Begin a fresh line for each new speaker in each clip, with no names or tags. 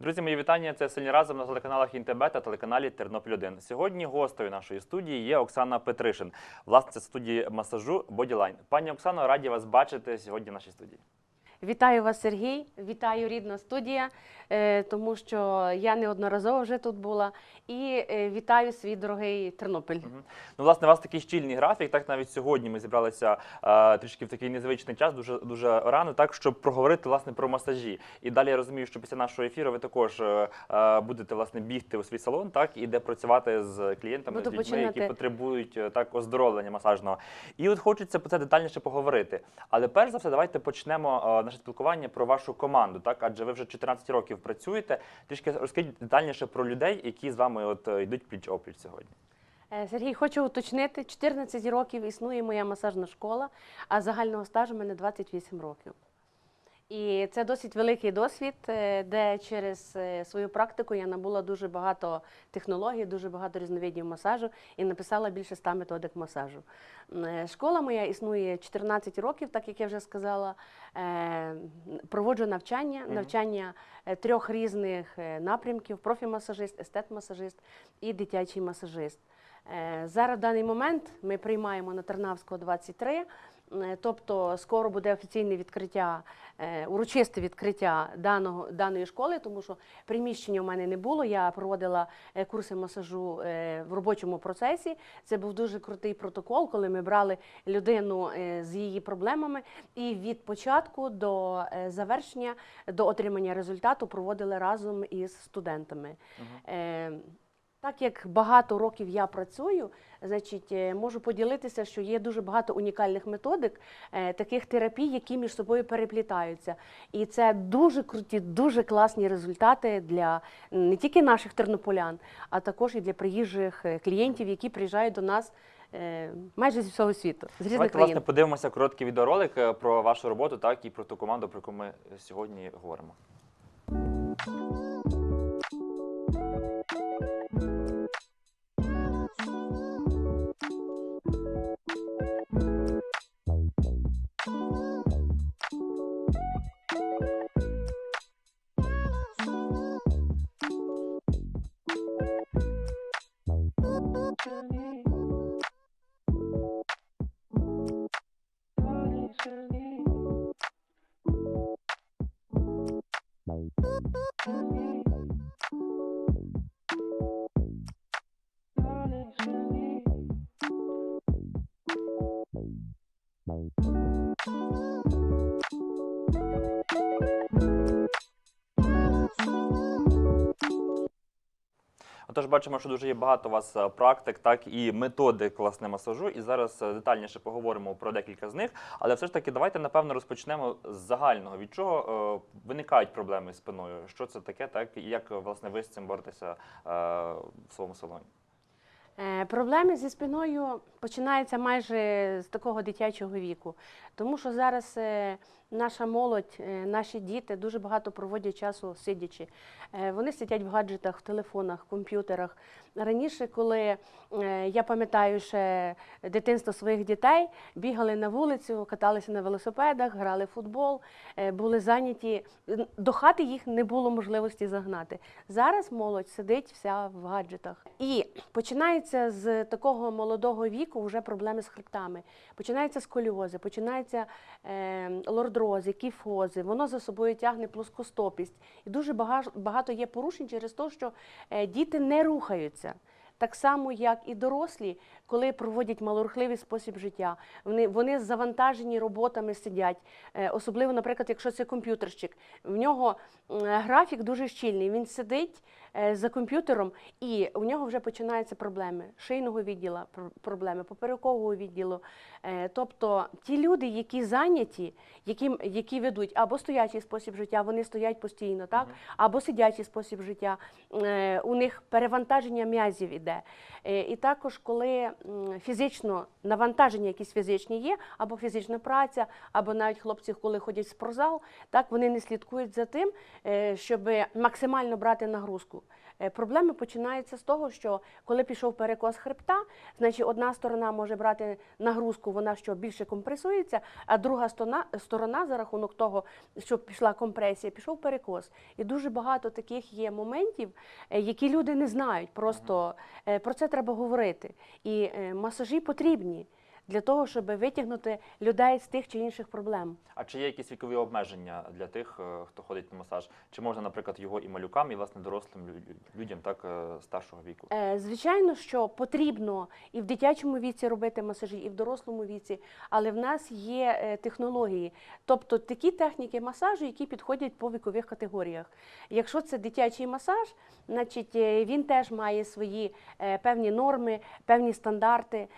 Друзі, мої вітання. Це сильні разом на телеканалах Інтебе та телеканалі Тернопіль 1 Сьогодні гостею нашої студії є Оксана Петришин, власниця студії масажу Боділайн. Пані Оксано, раді вас бачити сьогодні в нашій студії.
Вітаю вас, Сергій. Вітаю рідна студія, тому що я неодноразово вже тут була. І е, вітаю свій дорогий Тернопіль.
Мгм. Ну, власне, у вас такий щільний графік. Так навіть сьогодні ми зібралися е, трішки в такий незвичний час, дуже дуже рано, так щоб проговорити власне про масажі. І далі я розумію, що після нашого ефіру ви також е, е, будете власне бігти у свій салон, так і де працювати з клієнтами,
Буду
з людьми,
починати.
які потребують е, так оздоровлення масажного. І от хочеться про це детальніше поговорити. Але перш за все, давайте почнемо е, наше спілкування про вашу команду. Так, адже ви вже 14 років працюєте. Трішки розкажіть детальніше про людей, які з вами от е, йдуть пліч опліч сьогодні.
Е, Сергій, хочу уточнити: 14 років існує моя масажна школа, а загального стажу в мене 28 років. І це досить великий досвід, е, де через е, свою практику я набула дуже багато технологій, дуже багато різновидів масажу і написала більше 100 методик масажу. Е, Школа моя існує 14 років, так як я вже сказала. Проводжу навчання, навчання трьох різних напрямків: профі-масажист, естет-масажист і дитячий масажист. Зараз в даний момент ми приймаємо на Тернавського 23, е, тобто скоро буде офіційне відкриття, е, урочисте відкриття даного, даної школи, тому що приміщення у мене не було. Я проводила е, курси масажу е, в робочому процесі. Це був дуже крутий протокол, коли ми брали людину е, з її проблемами і від початку до е, завершення, до отримання результату проводили разом із студентами. Е, так як багато років я працюю, значить, е, можу поділитися, що є дуже багато унікальних методик, е, таких терапій, які між собою переплітаються. І це дуже круті, дуже класні результати для не тільки наших тернополян, а також і для приїжджих е, клієнтів, які приїжджають до нас майже зі всього світу, з різних
Давайте,
країн.
власне, подивимося короткий відеоролик про вашу роботу, так і про ту команду, про яку ми сьогодні говоримо. to me. Отож, бачимо, що дуже є багато у вас е, практик, так і методик власне масажу. І зараз е, детальніше поговоримо про декілька з них. Але все ж таки, давайте напевно розпочнемо з загального. Від чого е, виникають проблеми з спиною? Що це таке, так і як е, власне ви з цим боретеся е, в своєму салоні?
Е, Проблеми зі спиною починаються майже з такого дитячого віку, тому що зараз е, наша молодь, е, наші діти дуже багато проводять часу сидячи. Вони сидять в гаджетах, в телефонах, комп'ютерах. Раніше, коли я пам'ятаю ще дитинство своїх дітей, бігали на вулицю, каталися на велосипедах, грали в футбол, були зайняті. До хати їх не було можливості загнати. Зараз молодь сидить вся в гаджетах. І починається з такого молодого віку вже проблеми з хребтами. Починаються сколіози, починаються е, лордрози, кіфози. Воно за собою тягне плоскостопість. І дуже багато, є порушень через те, що е, діти не рухаються. Так само, як і дорослі, коли проводять малорухливий спосіб життя, вони, вони завантажені роботами сидять. Е, Особливо, наприклад, якщо це комп'ютерщик, в нього графік дуже щільний. Він сидить за комп'ютером, і у нього вже починаються проблеми шийного відділу, пр- проблеми поперекового відділу. Е, Тобто ті люди, які зайняті, які, які ведуть або стоячий спосіб життя, вони стоять постійно, так? або сидячий спосіб життя, е, у них перевантаження м'язів іде. Е, І також, коли фізично навантаження якісь фізичні є, або фізична праця, або навіть хлопці, коли ходять в спортзал, так вони не слідкують за тим, е, щоб максимально брати нагрузку. Е, Проблеми починаються з того, що коли пішов перекос хребта, значить одна сторона може брати нагрузку, вона що більше компресується, а друга сторона, сторона за рахунок того, що пішла компресія, пішов перекос. І дуже багато таких є моментів, е, які люди не знають. Просто е, про це треба говорити. І масажі потрібні для того, щоб витягнути людей з тих чи інших проблем.
А чи є якісь вікові обмеження для тих, е, хто ходить на масаж? Чи можна, наприклад, його і малюкам, і власне дорослим людям, так е, старшого віку?
Е, Звичайно, що потрібно і в дитячому віці робити масажі, і в дорослому віці, але в нас є технології, тобто такі техніки масажу, які підходять по вікових категоріях. Якщо це дитячий масаж, значить він теж має свої певні норми, певні стандарти.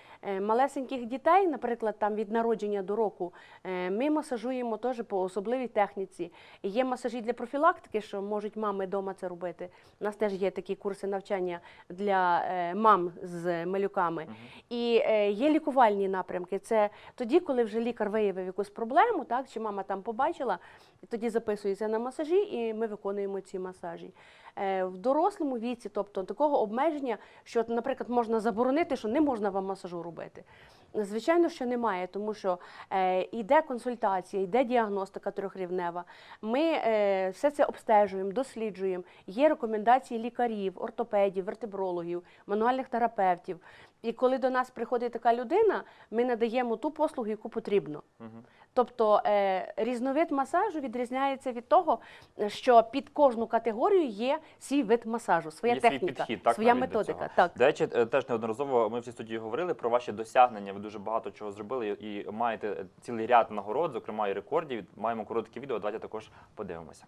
Малесеньких дітей, наприклад, там від народження до року, е, ми масажуємо теж по особливій техніці. І Є масажі для профілактики, що можуть мами вдома це робити. У нас теж є такі курси навчання для е, мам з малюками. І е, є лікувальні напрямки. Це тоді, коли вже лікар виявив якусь проблему, так чи мама там побачила, тоді записується на масажі, і ми виконуємо ці масажі. Е, В дорослому віці, тобто такого обмеження, що, наприклад, можна заборонити, що не можна вам масажу робити. Звичайно, що немає, тому що е, йде консультація, йде діагностика трьохрівнева. Ми е, все це обстежуємо, досліджуємо. Є рекомендації лікарів, ортопедів, вертебрологів, мануальних терапевтів. І коли до нас приходить така людина, ми надаємо ту послугу, яку потрібно. Тобто е, різновид масажу відрізняється від того, що під кожну категорію є свій вид масажу, своя
Є свій підхід, так,
своя методика. Так.
До речі, е, теж неодноразово ми в цій студії говорили про ваші досягнення. Ви дуже багато чого зробили і маєте цілий ряд нагород, зокрема і рекордів. Маємо коротке відео. Давайте також подивимося.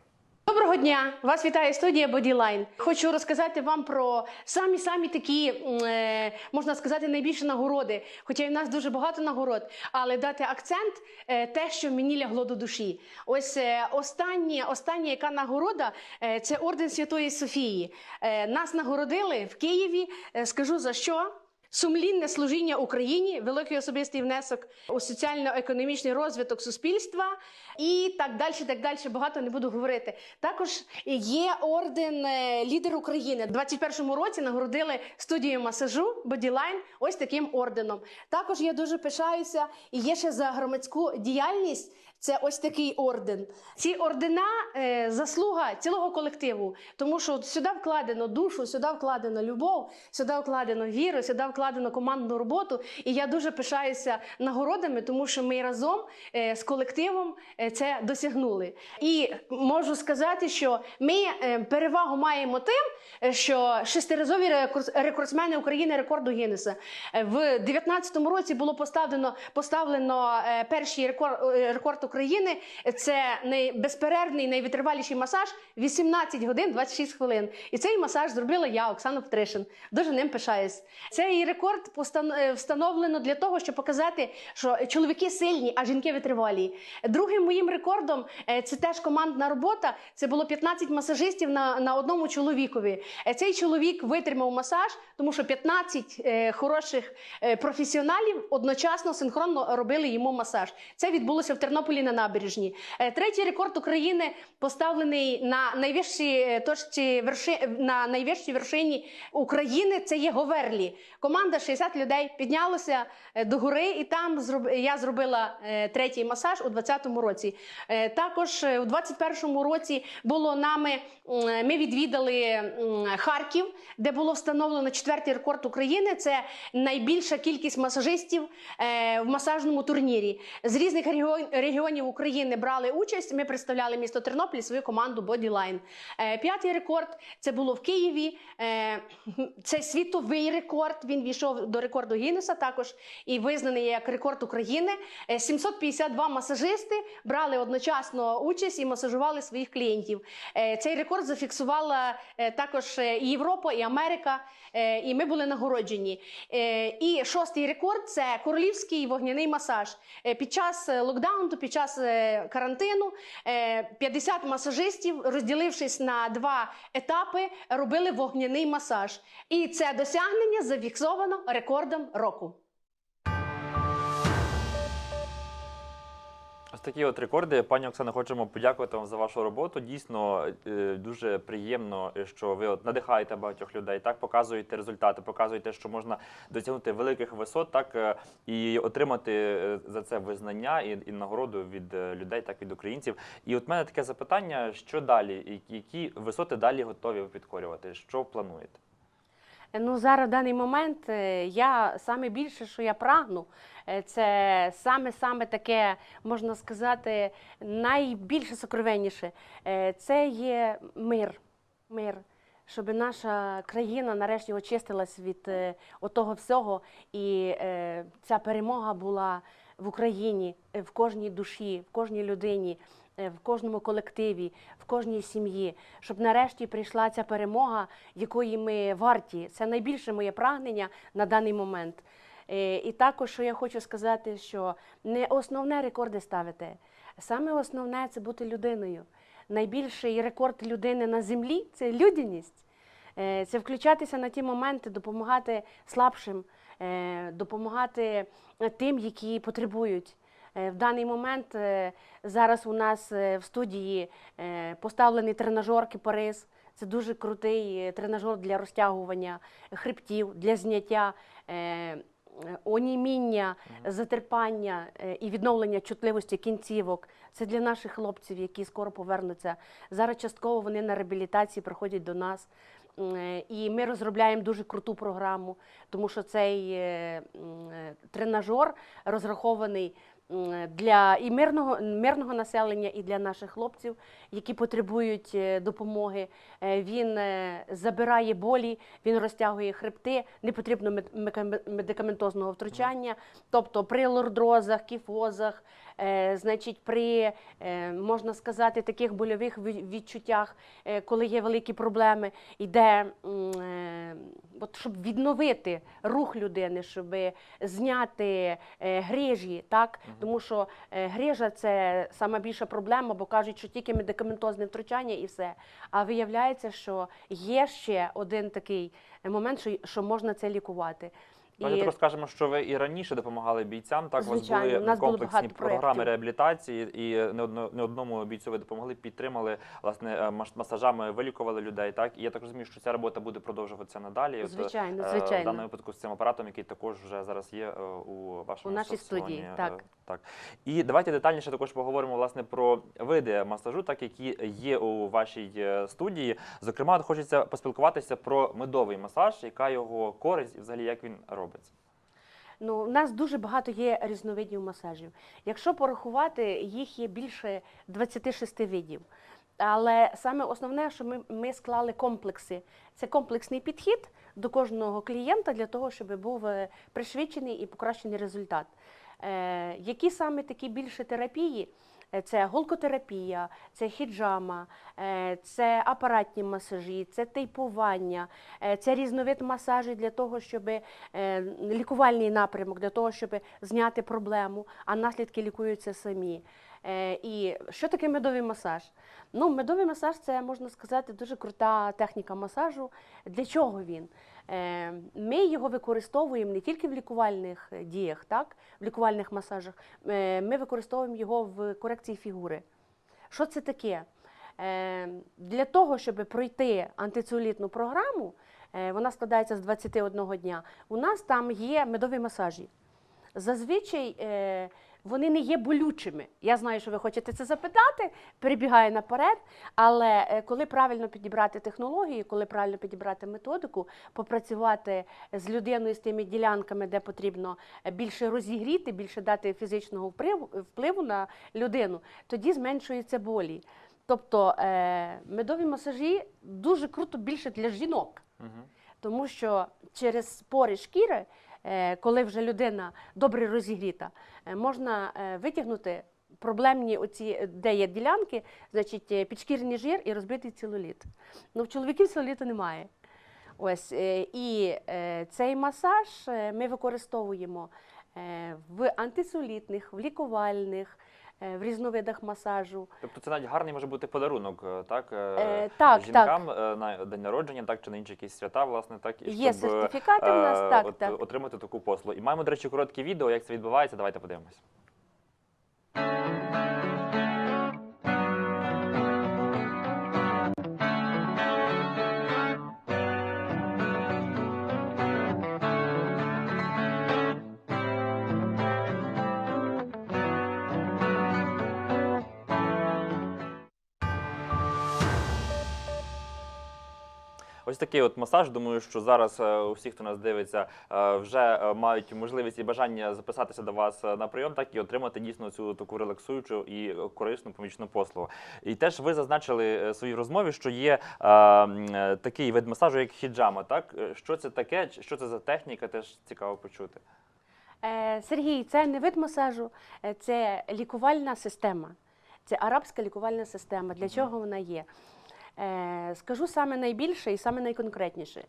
Доброго дня! Вас вітає студія Bodyline. Хочу розказати вам про самі самі такі, е, можна сказати, найбільші нагороди. Хоча і в нас дуже багато нагород, але дати акцент е, те, що мені лягло до душі. Ось е, остання, остання яка нагорода це орден Святої Софії. Нас нагородили в Києві. Скажу за що. Сумлінне служіння Україні, великий особистий внесок у соціально-економічний розвиток суспільства і так далі, так далі. Багато не буду говорити. Також є орден е, лідер України. У 21-му році нагородили студію масажу Bodyline ось таким орденом. Також я дуже пишаюся і є ще за громадську діяльність. Це ось такий орден. Ці ордена е, заслуга цілого колективу, тому що сюди вкладено душу, сюди вкладено любов, сюди вкладено віру, сюди вкладено командну роботу. І я дуже пишаюся нагородами, тому що ми разом е, з колективом е, це досягнули. І можу сказати, що ми перевагу маємо тим, що шестиразові рекорд- рекордсмени України рекорду Гіннеса. Е, В 2019 році було поставлено, поставлено е, перший рекорд, е, рекорд України. Це найбезперервний, найвитриваліший масаж 18 годин 26 хвилин. І цей масаж зробила я, Оксана Петришин. Дуже ним пишаюсь. Цей рекорд е, встановлено для того, щоб показати, що чоловіки сильні, а жінки витривалі. Другим моїм рекордом е, це теж командна робота. Це було 15 масажистів на, на одному чоловікові. Е, Цей чоловік витримав масаж, тому що 15 е, хороших е, професіоналів одночасно синхронно робили йому масаж. Це відбулося в Тернополі на набережні. Третій рекорд України поставлений на найвищій точці верши, на найвищій вершині України. Це є Говерлі. Команда 60 людей піднялася до гори, і там я зробила третій масаж у 2020 році. Також у 2021 році було нами. Ми відвідали Харків, де було встановлено четвертий рекорд України. Це найбільша кількість масажистів е, в масажному турнірі. З різних регіонів України брали участь. Ми представляли місто Тернопіль свою команду Bodyline. Е, П'ятий рекорд це було в Києві. Е, Це світовий рекорд. Він війшов до рекорду Гіннеса також і визнаний як рекорд України. Е, 752 масажисти брали одночасно участь і масажували своїх клієнтів. Цей рекорд зафіксувала е, також е, і Європа, і Америка. е, І ми були нагороджені. Е, І шостий рекорд це королівський вогняний масаж. Під час локдауну, під час карантину, е, 50 масажистів, розділившись на два етапи, робили вогняний масаж. І це досягнення зафіксовано рекордом року.
Такі от рекорди. Пані Оксано, хочемо подякувати вам за вашу роботу. Дійсно е, дуже приємно, що ви от надихаєте багатьох людей, так показуєте результати, показуєте, що можна досягнути великих висот, так е, і отримати е, за це визнання і, і нагороду від людей, так від українців. І от мене таке запитання: що далі? Які висоти далі готові підкорювати? Що плануєте?
Ну, зараз в даний момент е, я саме більше, що я прагну, е, це саме саме таке, можна сказати, найбільше сокровенніше. Е, Це є мир. Мир. Щоб наша країна нарешті очистилась від е, отого всього, і е, ця перемога була в Україні, е, в кожній душі, в кожній людині, е, в кожному колективі, в кожній сім'ї, щоб нарешті прийшла ця перемога, якої ми варті. Це найбільше моє прагнення на даний момент. Е, І також, що я хочу сказати, що не основне рекорди ставити. Саме основне це бути людиною. Найбільший рекорд людини на землі це людяність. Е, Це включатися на ті моменти, допомагати слабшим, е, допомагати е, тим, які потребують. Е, В даний момент е, зараз у нас е, в студії поставлений тренажер Кипарис. Це дуже крутий тренажер для розтягування хребтів, для зняття оніміння, затерпання і відновлення чутливості кінцівок. Це для наших хлопців, які скоро повернуться. Зараз частково вони на реабілітації приходять до нас. І ми розробляємо дуже круту програму, тому що цей тренажер розрахований для і мирного, мирного населення, і для наших хлопців, які потребують е, допомоги. Е, Він е, забирає болі, він розтягує хребти, не потрібно мед- медикаментозного втручання. Тобто при лордрозах, кіфозах, е, значить, при, е, можна сказати, таких больових ві- відчуттях, е, коли є великі проблеми, йде, е, от, щоб відновити рух людини, щоб зняти е, грижі, так? тому що е, грижа це сама більша проблема, бо кажуть, що тільки медикаментозне втручання і все. А виявляється, що є ще один такий момент, що, що можна це лікувати.
Давайте розкажемо, що ви і раніше допомагали бійцям. Так, у вас були
у нас було
комплексні
багато
програми
проєктів.
реабілітації, і не, одно, не одному бійцю ви допомогли, підтримали власне е, масажами, вилікували людей. Так, і я так розумію, що ця робота буде продовжуватися надалі. От,
Звичайно,
е, В даному випадку з цим апаратом, який також вже зараз є е, у вашому
У нашій студії, так.
так. І давайте детальніше також поговоримо власне про види масажу, так які є у вашій студії. Зокрема, хочеться поспілкуватися про медовий масаж, яка його користь і взагалі як він робиться.
Ну, у нас дуже багато є різновидів масажів. Якщо порахувати, їх є більше 26 видів. Але саме основне, що ми, ми склали комплекси. Це комплексний підхід до кожного клієнта для того, щоб був е, пришвидшений і покращений результат. Е, які саме такі більше терапії? Е, Це голкотерапія, це хіджама, е, це апаратні масажі, це тейпування, е, це різновид масажів для того, щоб лікувальний напрямок, для того, щоб зняти проблему, а наслідки лікуються самі. І що таке медовий масаж? Ну, медовий масаж це можна сказати дуже крута техніка масажу. Для чого він? Е, Ми його використовуємо не тільки в лікувальних е, діях, так, в лікувальних масажах. Е, Ми використовуємо його в корекції фігури. Що це таке? Для того, щоб пройти антицелюлітну програму, вона складається з 21 дня. У нас там є медові масажі. Зазвичай вони не є болючими. Я знаю, що ви хочете це запитати, перебігаю наперед. Але е, коли правильно підібрати технології, коли правильно підібрати методику, попрацювати з людиною з тими ділянками, де потрібно е, більше розігріти, більше дати фізичного впливу, на людину, тоді зменшуються болі. Тобто е, медові масажі дуже круто більше для жінок. Тому що через пори шкіри, коли вже людина добре розігріта, е, можна е, витягнути проблемні оці, е, де є ділянки, значить е, підшкірний жир і розбитий цілоліт. Ну, в чоловіків целуліту немає. Ось, е, і е, цей масаж е, ми використовуємо е, в антицелулітних, в лікувальних, е, в різновидах масажу.
Тобто це навіть гарний може бути подарунок, е, так? е,
Е, так,
жінкам так. на день народження, так чи на інші якісь свята, власне, так і
Є
щоб е,
сертифікати в нас,
е,
так,
от,
так.
отримати таку послугу. І маємо, до речі, коротке відео, як це відбувається. Давайте подивимось. Ось такий от масаж. Думаю, що зараз е, усі, хто нас дивиться, е, вже е, мають можливість і бажання записатися до вас на прийом, так і отримати дійсно цю таку релаксуючу і корисну помічну послугу. І теж ви зазначили в своїй розмові, що є такий вид масажу, як хіджама. Так що це таке? Що це за техніка? Теж цікаво почути.
Сергій, це не вид масажу, це лікувальна система. Це арабська лікувальна система. Для чого вона є? Е, Скажу саме найбільше і саме найконкретніше.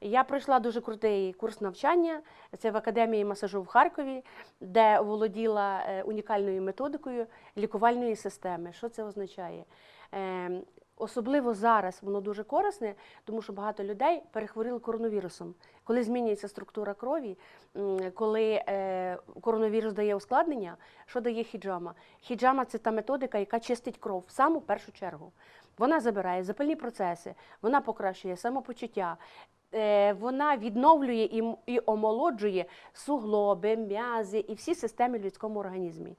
Я пройшла дуже крутий курс навчання. Це в академії масажу в Харкові, де володіла е, унікальною методикою лікувальної системи. Що це означає? Е, Особливо зараз воно дуже корисне, тому що багато людей перехворіли коронавірусом. Коли змінюється структура крові, коли коронавірус дає ускладнення, що дає хіджама? Хіджама це та методика, яка чистить кров в саму першу чергу. Вона забирає запальні процеси, вона покращує самопочуття. е, Вона відновлює і, омолоджує суглоби, м'язи і всі системи в людському організмі.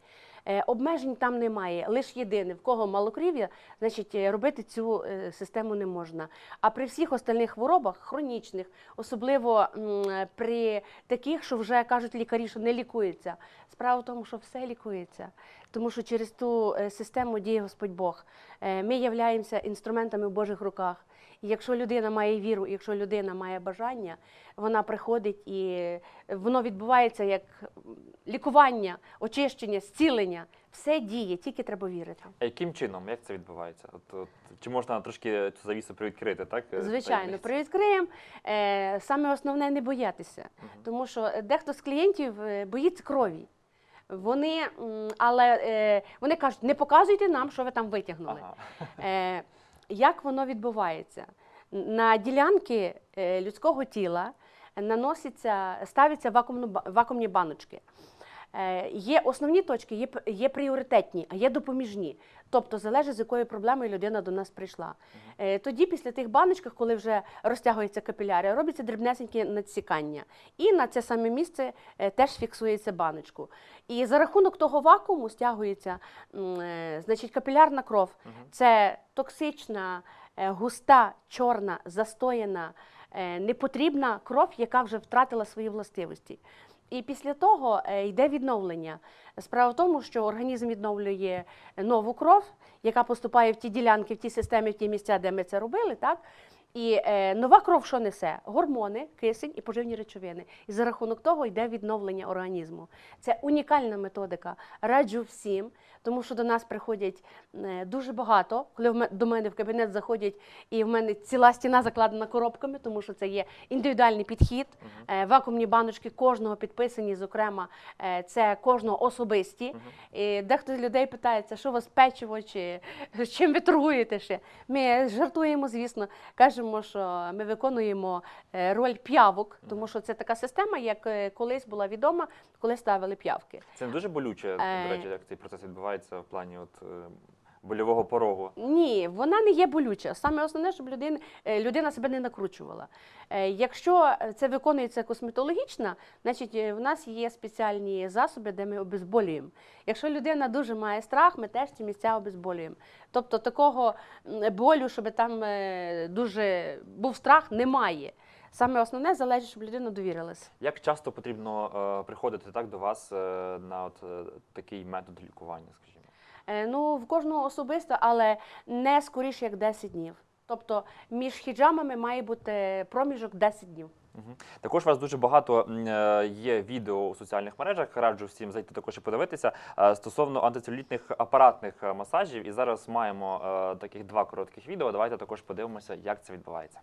Е, Обмежень там немає. Лише єдине, в кого малокрів'я, значить е, робити цю систему не можна. А при всіх остальних хворобах, хронічних, особливо при таких, що вже кажуть лікарі, що не лікується. Справа в тому, що все лікується. Тому що через ту е, систему діє Господь Бог. Е, Ми являємося інструментами в Божих руках. І якщо людина має віру, якщо людина має бажання, вона приходить і воно відбувається як лікування, очищення, зцілення. Все діє, тільки треба вірити.
А яким чином? Як це відбувається? От, от, чи можна трошки цю завісу привідкрити? Так е,
Звичайно, привідкриємо. Е, саме основне не боятися,
Мгм.
тому що дехто з клієнтів е, боїться крові. Вони, але е, вони кажуть, не показуйте нам, що ви там витягнули.
Ага.
Е, як воно відбувається? На ділянки е, людського тіла наноситься, ставляться вакуумні баночки. Е, Є основні точки, є, є пріоритетні, а є допоміжні. Тобто залежить, з якою проблемою людина до нас прийшла. Е, Тоді, після тих баночок, коли вже розтягуються капіляри, робиться дрібнесеньке надсікання. І на це саме місце е, теж фіксується баночку. І за рахунок того вакууму стягується значить, капілярна кров. Це токсична, густа, чорна, застояна, непотрібна кров, яка вже втратила свої властивості. І після того е, йде відновлення. Справа в тому, що організм відновлює нову кров, яка поступає в ті ділянки, в ті системи, в ті місця, де ми це робили, так? І е, нова кров що несе? Гормони, кисень і поживні речовини. І за рахунок того йде відновлення організму. Це унікальна методика. Раджу всім, тому що до нас приходять е, дуже багато. Коли в до мене в кабінет заходять, і в мене ціла стіна закладена коробками, тому що це є індивідуальний підхід. Е, Вакуумні баночки кожного підписані, зокрема, е, це кожного особисті. І дехто з людей питається, що у вас печиво чи з чим ви торгуєте ще. Ми жартуємо, звісно, кажемо, що ми виконуємо е, роль п'явок, тому що це така система, як е, колись була відома, коли ставили п'явки.
Це не дуже болюче,
Е.
до речі, як цей процес відбувається в плані от, е, больового порогу.
Ні, вона не є болюча. Саме основне, щоб людина, е, людина себе не накручувала. Е, Якщо це виконується косметологічно, значить е, в нас є спеціальні засоби, де ми обезболюємо. Якщо людина дуже має страх, ми теж ці місця обезболюємо. Тобто такого болю, щоб там дуже був страх, немає. Саме основне залежить, щоб людина довірилась.
Як часто потрібно е, приходити так до вас е, на от, е, такий метод лікування, скажімо?
Е, Ну, в кожного особисто, але не скоріше, як 10 днів. Тобто між хіджамами має бути проміжок 10 днів.
Також у вас дуже багато е, є відео у соціальних мережах. Раджу всім зайти також і подивитися е, стосовно антицелюлітних апаратних масажів. І зараз маємо таких два коротких відео. Давайте також подивимося, як це відбувається.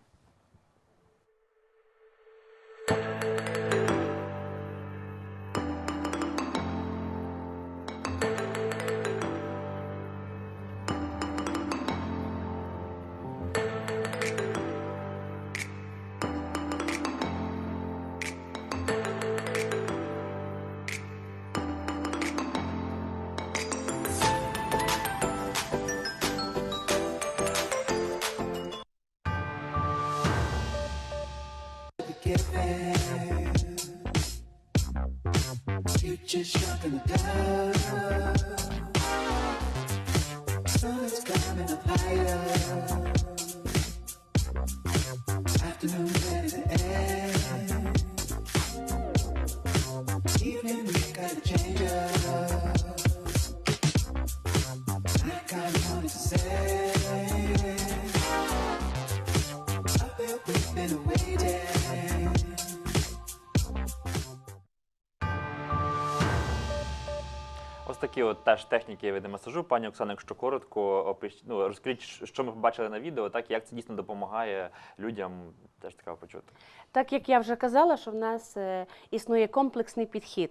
Теж техніки масажу. Пані Оксана, якщо коротко, опиш... ну, розкажіть, що ми побачили на відео, так як це дійсно допомагає людям. Теж цікаво почути.
Так як я вже казала, що в нас е, існує комплексний підхід.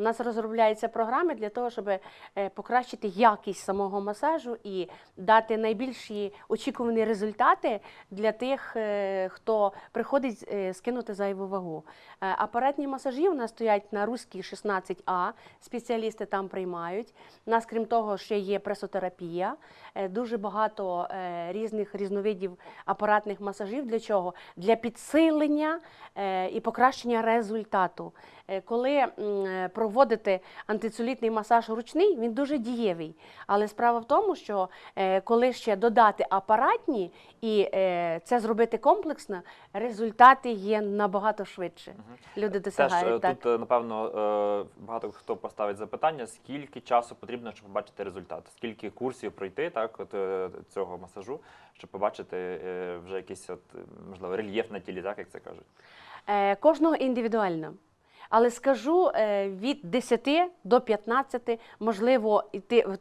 У нас розробляються програми для того, щоб е, покращити якість самого масажу і дати найбільші очікувані результати для тих, е, хто приходить е, скинути зайву вагу. Апаратні масажі у нас стоять на руській 16А, спеціалісти там приймають. У нас, крім того, ще є пресотерапія, дуже багато різних різновидів апаратних масажів. Для чого? Для підсилення і покращення результату. Е, Коли е, проводити антицелюлітний масаж ручний, він дуже дієвий. Але справа в тому, що е, коли ще додати апаратні і це зробити комплексно, результати є набагато швидше. Люди досягають
е,
так.
тут напевно багато хто поставить запитання, скільки часу потрібно, щоб побачити результат, скільки курсів пройти, так от цього масажу, щоб побачити вже якийсь от можливо рельєф на тілі, так як це кажуть.
Кожного індивідуально. Але скажу е, від 10 до 15, можливо,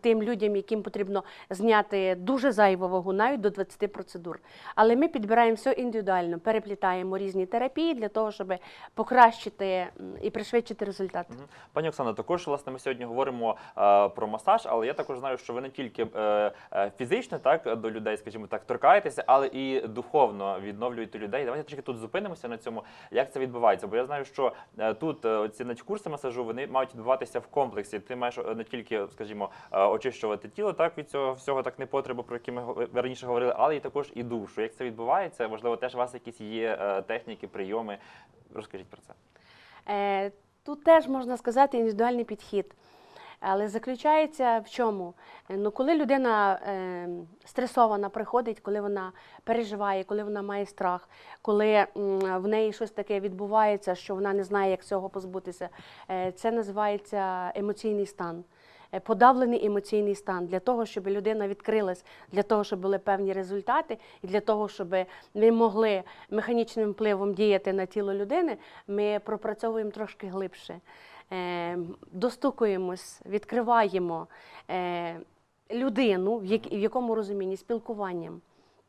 тим людям, яким потрібно зняти дуже зайву вагу, навіть до 20 процедур. Але ми підбираємо все індивідуально, переплітаємо різні терапії для того, щоб покращити і пришвидшити результат.
Пані Оксано, також власне ми сьогодні говоримо е, про масаж, але я також знаю, що ви не тільки е, фізично так до людей, скажімо так, торкаєтеся, але і духовно відновлюєте людей. Давайте трішки тут зупинимося на цьому, як це відбувається. Бо я знаю, що е, тут е, ці курси масажу вони мають відбуватися в комплексі. Ти маєш е, не тільки, скажімо, е, очищувати тіло так від цього всього так непотребу, про які ми раніше говорили, але і також і душу. Як це відбувається? Можливо, теж у вас якісь є техніки, прийоми. Розкажіть про це.
Тут теж можна сказати індивідуальний підхід. Але заключається в чому? Ну, коли людина е, стресована приходить, коли вона переживає, коли вона має страх, коли в неї щось таке відбувається, що вона не знає, як цього позбутися, е, це називається емоційний стан. Е, Подавлений емоційний стан для того, щоб людина відкрилась, для того, щоб були певні результати, і для того, щоб ми могли механічним впливом діяти на тіло людини, ми пропрацьовуємо трошки глибше. Е, достукуємось, відкриваємо е, людину, в, якому розумінні спілкуванням.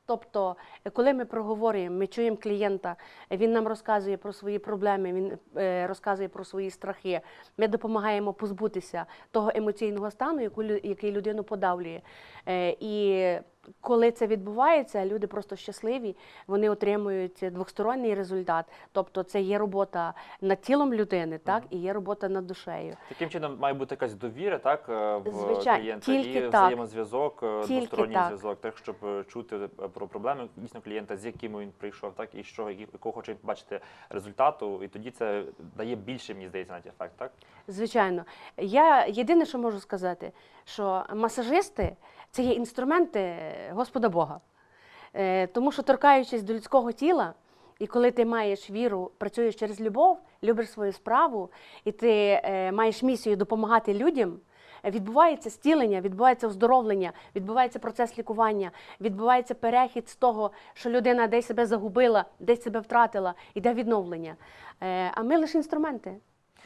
Тобто, коли ми проговорюємо, ми чуємо клієнта, він нам розказує про свої проблеми, він е, розказує про свої страхи. Ми допомагаємо позбутися того емоційного стану, який людину подавлює. І коли це відбувається, люди просто щасливі, вони отримують двосторонній результат. Тобто, це є робота над тілом людини, так, і є робота над душею.
Таким чином має бути якась довіра, так е, в
Звичайно,
клієнта
тільки
і
так.
взаємозв'язок, е, двосторонній
так.
зв'язок, так щоб е, чути про проблеми дійсно клієнта, з якими він прийшов, так і що якого хоче бачити результату, і тоді це дає більше, мені здається, навіть ефект, так
Звичайно, я єдине, що можу сказати, що масажисти це є інструменти Господа Бога. Е, Тому що торкаючись до людського тіла, і коли ти маєш віру, працюєш через любов, любиш свою справу, і ти е, маєш місію допомагати людям. Відбувається стілення, відбувається оздоровлення, відбувається процес лікування, відбувається перехід з того, що людина десь себе загубила, десь себе втратила, іде відновлення. Е, А ми лише інструменти.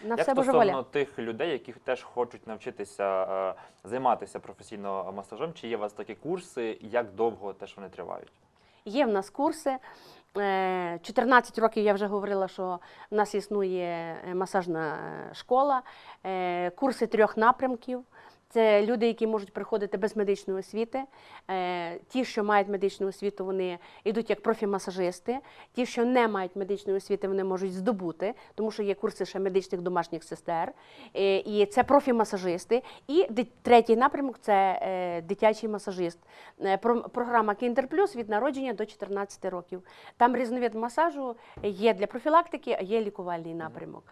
На
як
все
стосовно
воля.
тих людей, які теж хочуть навчитися е, займатися професійно масажем, чи є у вас такі курси, як довго теж вони тривають?
Є в нас курси. Е, 14 років я вже говорила, що в нас існує масажна е, школа, Е, курси трьох напрямків. Це люди, які можуть приходити без медичної освіти. Е, Ті, що мають медичну освіту, вони йдуть як профімасажисти. Ті, що не мають медичної освіти, вони можуть здобути, тому що є курси ще медичних домашніх сестер. Е, І це профімасажисти. І третій напрямок це е, дитячий масажист. Програма Кіндер Плюс від народження до 14 років. Там різновид масажу є для профілактики, а є лікувальний напрямок.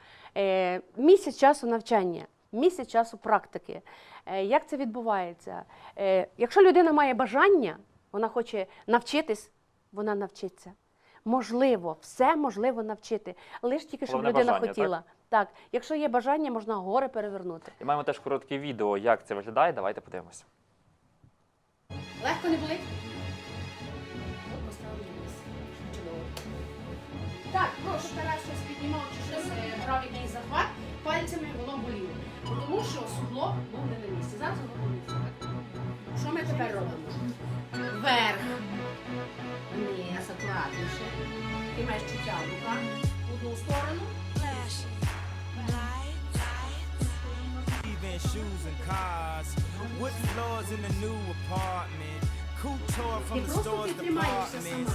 Місяць часу навчання. Місяць часу практики. Е, Як це відбувається? Е, Якщо людина має бажання, вона хоче навчитись, вона навчиться. Можливо, все можливо навчити. Лише тільки щоб
Головне
людина
бажання,
хотіла. Так? якщо є бажання, можна гори перевернути.
І маємо теж коротке відео, як це виглядає. Давайте подивимося.
Легко не болить? Чудово. Так, прошу Тарас щось піднімав чи щось е, брав якийсь захват, пальцями воно боліло. Тому що суглоб був не на місці. Зараз воно так? Що ми тепер робимо? Вверх. Вниз, акуратніше. Ти маєш чуття в руках. В одну сторону.
Shoes and cars. Wood floors in the new apartment. Couture from the stores departments.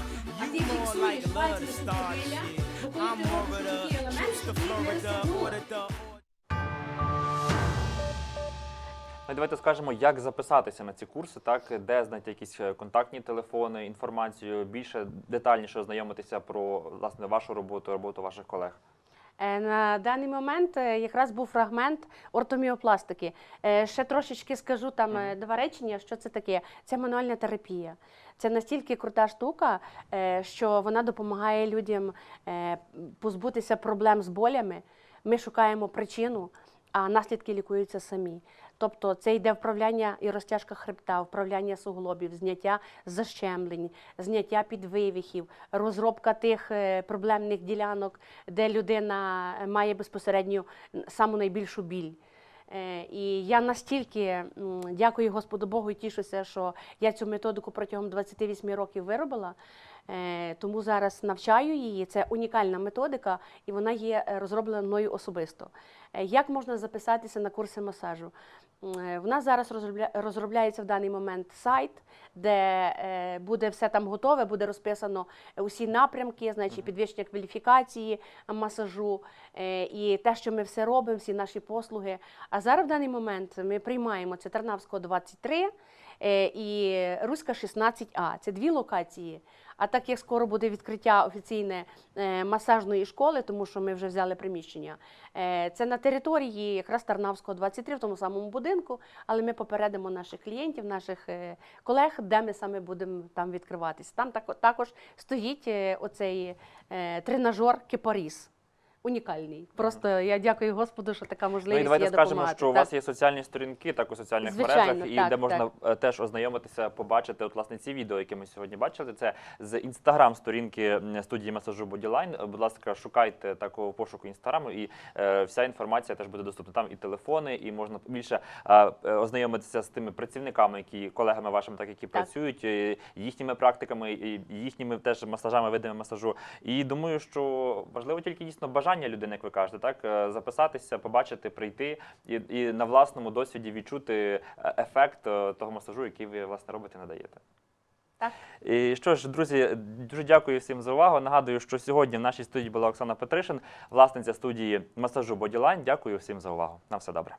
You more like love to start shit. I'm
такий
the the Florida
стягнула.
or
Ну, давайте скажемо, як записатися на ці курси, так де знайти якісь е, контактні телефони, інформацію, більше детальніше ознайомитися про власне вашу роботу, роботу ваших колег.
Е, На даний момент е, якраз був фрагмент ортоміопластики. Ще трошечки скажу там е, два речення, що це таке. Це мануальна терапія. Це настільки крута штука, що вона допомагає людям позбутися проблем з болями. Ми шукаємо причину, а наслідки лікуються самі. Тобто це йде вправляння і розтяжка хребта, вправляння суглобів, зняття защемлень, зняття підвивихів, розробка тих е, проблемних ділянок, де людина має безпосередньо саму найбільшу біль. Е, І я настільки дякую Господу Богу і тішуся, що я цю методику протягом 28 років виробила. Е, Тому зараз навчаю її. Це унікальна методика, і вона є розроблена мною особисто. Як можна записатися на курси масажу? Е, В нас зараз розробля- розробляється в даний момент сайт, де е, буде все там готове, буде розписано усі напрямки, значить підвищення кваліфікації масажу е, і те, що ми все робимо, всі наші послуги. А зараз в даний момент ми приймаємо це Тарнавського 23 е, і Руська 16А. Це дві локації. А так як скоро буде відкриття офіційне е, масажної школи, тому що ми вже взяли приміщення, е, це на території якраз Тарнавського 23, в тому самому будинку, але ми попередимо наших клієнтів, наших е, колег, де ми саме будемо там відкриватися. Там також стоїть оцей тренажер Кипаріс. Унікальний. Просто я дякую Господу, що така
Ну
можливість
і давайте
є
скажемо,
допомагати.
що у вас є соціальні сторінки, так у соціальних
Звичайно,
мережах, і
так,
де можна е, теж ознайомитися, побачити от власне ці відео, які ми сьогодні бачили. Це з інстаграм-сторінки студії масажу Bodyline. Е, Будь ласка, шукайте такого пошуку інстаграму, і е, вся інформація теж буде доступна. Там і телефони, і можна більше е, е, ознайомитися з тими працівниками, які колегами вашими, так які працюють, е, їхніми практиками, і їхніми теж масажами, видами масажу. І думаю, що важливо тільки дійсно бажання людини, як ви кажете, так е, записатися, побачити, прийти і, і на власному досвіді відчути е, ефект е, того масажу, який ви власне робите, надаєте.
Так.
І що ж, друзі, дуже дякую всім за увагу. Нагадую, що сьогодні в нашій студії була Оксана Петришин, власниця студії масажу Bodyline. Дякую всім за увагу. На все добре.